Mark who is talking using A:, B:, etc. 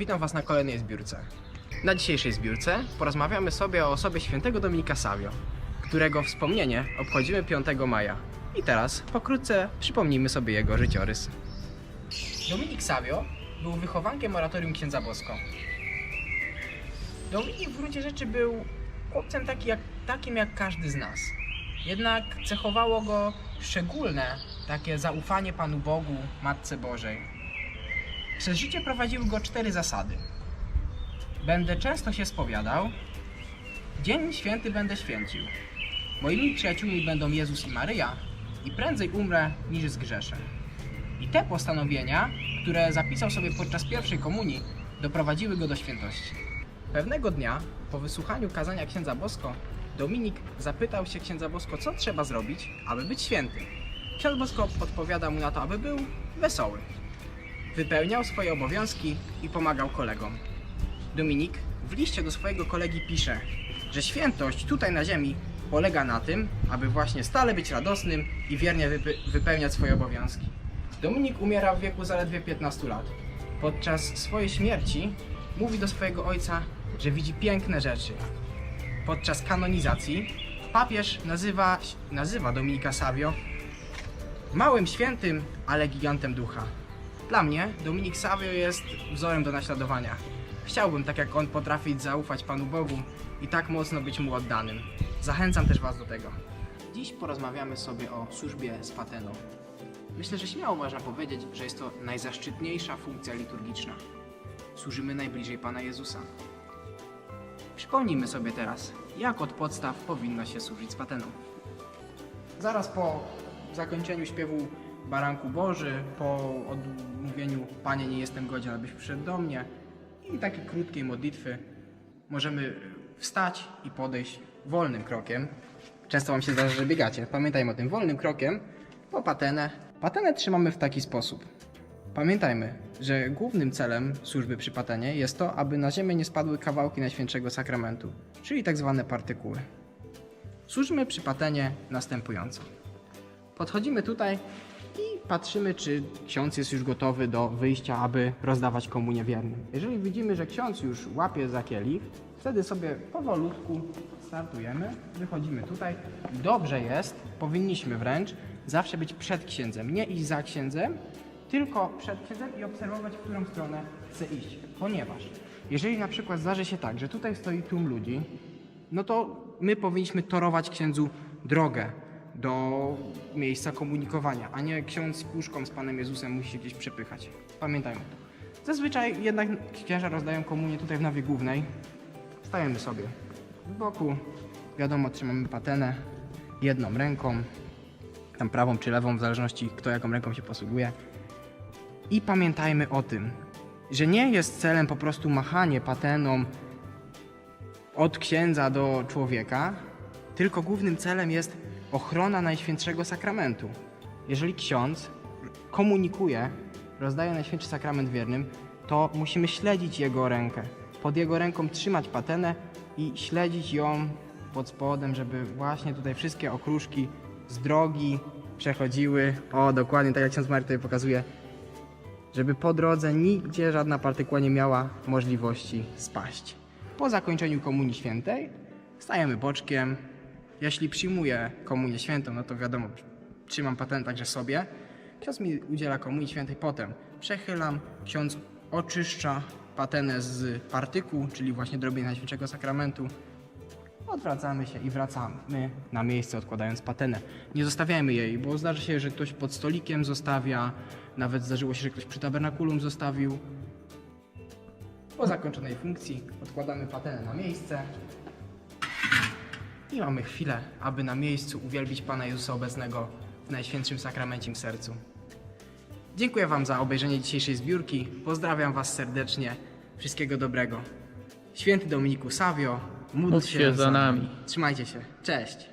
A: Witam Was na kolejnej zbiórce. Na dzisiejszej zbiórce porozmawiamy sobie o osobie świętego Dominika Savio, którego wspomnienie obchodzimy 5 maja. I teraz pokrótce przypomnijmy sobie jego życiorys. Dominik Savio był wychowankiem oratorium księdza Bosko. Dominik w gruncie rzeczy był chłopcem taki jak, takim jak każdy z nas. Jednak cechowało go szczególne takie zaufanie Panu Bogu, Matce Bożej. Przez życie prowadziły go cztery zasady. Będę często się spowiadał, dzień święty będę święcił. Moimi przyjaciółmi będą Jezus i Maryja i prędzej umrę niż zgrzeszę. I te postanowienia, które zapisał sobie podczas pierwszej komunii, doprowadziły go do świętości. Pewnego dnia, po wysłuchaniu kazania księdza Bosko, Dominik zapytał się księdza Bosko, co trzeba zrobić, aby być świętym. Ksiądz Bosko odpowiada mu na to, aby był wesoły. Wypełniał swoje obowiązki i pomagał kolegom. Dominik w liście do swojego kolegi pisze, że świętość tutaj na ziemi polega na tym, aby właśnie stale być radosnym i wiernie wype- wypełniać swoje obowiązki. Dominik umiera w wieku zaledwie 15 lat. Podczas swojej śmierci mówi do swojego ojca, że widzi piękne rzeczy. Podczas kanonizacji papież nazywa, nazywa Dominika Savio małym świętym, ale gigantem ducha. Dla mnie Dominik Savio jest wzorem do naśladowania. Chciałbym, tak jak on, potrafić zaufać Panu Bogu i tak mocno być Mu oddanym. Zachęcam też Was do tego. Dziś porozmawiamy sobie o służbie z pateną. Myślę, że śmiało można powiedzieć, że jest to najzaszczytniejsza funkcja liturgiczna. Służymy najbliżej Pana Jezusa. Przypomnijmy sobie teraz, jak od podstaw powinno się służyć z pateną. Zaraz po zakończeniu śpiewu Baranku Boży, po odmówieniu Panie nie jestem godzien, abyś przyszedł do mnie i takiej krótkiej modlitwy możemy wstać i podejść wolnym krokiem. Często Wam się zdarza, że biegacie. Pamiętajmy o tym wolnym krokiem po patenę. Patenę trzymamy w taki sposób. Pamiętajmy, że głównym celem służby przy patenie jest to, aby na ziemię nie spadły kawałki Najświętszego Sakramentu, czyli tak zwane partykuły. Służmy przy patenie następująco. Podchodzimy tutaj patrzymy, czy ksiądz jest już gotowy do wyjścia, aby rozdawać komunię wiernym. Jeżeli widzimy, że ksiądz już łapie za kielich, wtedy sobie powolutku startujemy, wychodzimy tutaj. Dobrze jest, powinniśmy wręcz zawsze być przed księdzem, nie iść za księdzem, tylko przed księdzem i obserwować, w którą stronę chce iść. Ponieważ jeżeli na przykład zdarzy się tak, że tutaj stoi tłum ludzi, no to my powinniśmy torować księdzu drogę do miejsca komunikowania, a nie ksiądz z puszką z Panem Jezusem musi się gdzieś przepychać. Pamiętajmy to. Zazwyczaj jednak księża rozdają komunię tutaj w nawie głównej. Stajemy sobie z boku, wiadomo, trzymamy patenę jedną ręką, tam prawą czy lewą, w zależności kto jaką ręką się posługuje. I pamiętajmy o tym, że nie jest celem po prostu machanie pateną od księdza do człowieka, tylko głównym celem jest ochrona Najświętszego Sakramentu. Jeżeli ksiądz komunikuje, rozdaje Najświętszy Sakrament wiernym, to musimy śledzić jego rękę. Pod jego ręką trzymać patenę i śledzić ją pod spodem, żeby właśnie tutaj wszystkie okruszki z drogi przechodziły. O, dokładnie tak jak ksiądz Mary tutaj pokazuje, żeby po drodze nigdzie żadna partykuła nie miała możliwości spaść. Po zakończeniu Komunii Świętej stajemy boczkiem. Jeśli przyjmuję Komunię Świętą, no to wiadomo, trzymam patent także sobie. Ksiądz mi udziela Komunii Świętej, potem przechylam, ksiądz oczyszcza patenę z partykuł, czyli właśnie drobiej Najświętszego Sakramentu. Odwracamy się i wracamy na miejsce, odkładając patenę. Nie zostawiajmy jej, bo zdarzy się, że ktoś pod stolikiem zostawia, nawet zdarzyło się, że ktoś przy tabernakulum zostawił. Po zakończonej funkcji odkładamy patenę na miejsce i mamy chwilę, aby na miejscu uwielbić Pana Jezusa obecnego w Najświętszym Sakramencim Sercu. Dziękuję Wam za obejrzenie dzisiejszej zbiórki. Pozdrawiam Was serdecznie. Wszystkiego dobrego. Święty Dominiku Savio, módl
B: Módl się za nami.
A: Trzymajcie się. Cześć.